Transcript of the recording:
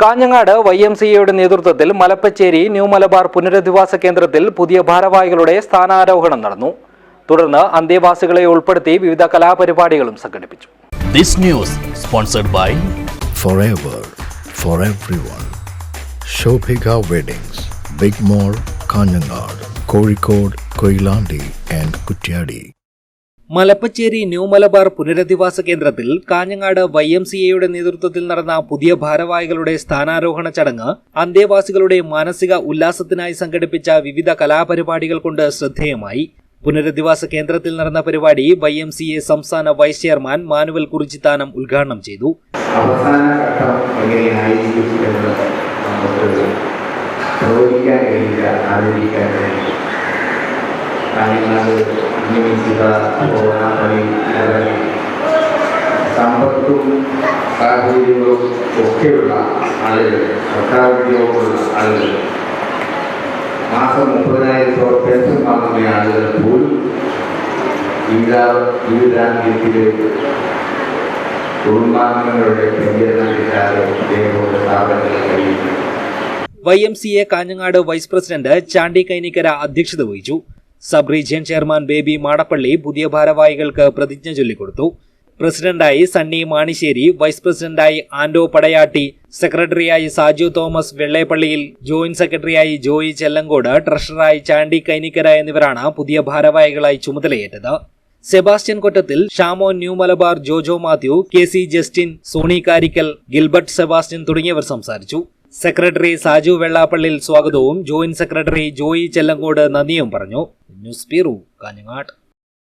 Kanhangad Y M C എയുടെ നേതൃത്വത്തിൽ Malappachery new Malabar പുനരധിവാസ കേന്ദ്രത്തിൽ പുതിയ ഭാരവാഹികളുടെ സ്ഥാനാരോഹണം നടന്നു തുടർന്ന് അന്തേവാസികളെ ഉൾപ്പെടുത്തി വിവിധ കലാപരിപാടികളും സംഘടിപ്പിച്ചു This news sponsored by forever for everyone. Shobhika Weddings, Big mall Kanhangad Kozhikode Koilandi and Kutyadi. Malappachery new Malabar പുനരധിവാസ കേന്ദ്രത്തിൽ കാഞ്ഞങ്ങാട് വൈ എം സി എയുടെ നേതൃത്വത്തിൽ നടന്ന പുതിയ ഭാരവാഹികളുടെ സ്ഥാനാരോഹണ ചടങ്ങ് അന്തേവാസികളുടെ മാനസിക ഉല്ലാസത്തിനായി സംഘടിപ്പിച്ച വിവിധ കലാപരിപാടികൾ കൊണ്ട് ശ്രദ്ധേയമായി. പുനരധിവാസ കേന്ദ്രത്തിൽ നടന്ന പരിപാടി വൈ എം സി എ സംസ്ഥാന വൈസ് ചെയർമാൻ മാനുവൽ കുറിച്ചിത്താനം ഉദ്ഘാടനം ചെയ്തു. അവസാന ഓണപ്പണി മുതലായി സമ്പത്തും സാഹചര്യങ്ങളും ഒക്കെയുള്ള ആളുകൾ സർക്കാർ ഉദ്യോഗമുള്ള ആളുകൾ മാസം മുപ്പതിനായിരം പെൻഷൻ വാങ്ങുന്ന ആളുകൾ പോലും ജീവിത കുടുംബാംഗങ്ങളുടെ Y M C A Kanhangad vice president Chandy Kainikkara അധ്യക്ഷത വഹിച്ചു. Sub region chairman Baby Madappally പുതിയ ഭാരവാഹികൾക്ക് പ്രതിജ്ഞ ചൊല്ലിക്കൊടുത്തു. പ്രസിഡന്റായി സണ്ണി മാണിശ്ശേരി വൈസ് പ്രസിഡന്റായി ആൻഡോ പടയാട്ടി സെക്രട്ടറിയായി സാജു തോമസ് വെള്ളേപ്പള്ളിയിൽ ജോയിന്റ് സെക്രട്ടറിയായി ജോയി ചെല്ലങ്കോട് ട്രഷററായി ചാണ്ടി കൈനിക്കര എന്നിവരാണ് പുതിയ ഭാരവാഹികളായി ചുമതലയേറ്റത്. Sebastian Kottathil Shamon new Malabar Jojo Mathew K C Justin Sony Karikkal Gilbert Sebastian തുടങ്ങിയവർ സംസാരിച്ചു. സെക്രട്ടറി സാജു വെള്ളാപ്പള്ളിൽ സ്വാഗതവും ജോയിന്റ് സെക്രട്ടറി ജോയി ചെല്ലങ്കോട് നന്ദിയും പറഞ്ഞു. News bureau Kanhangad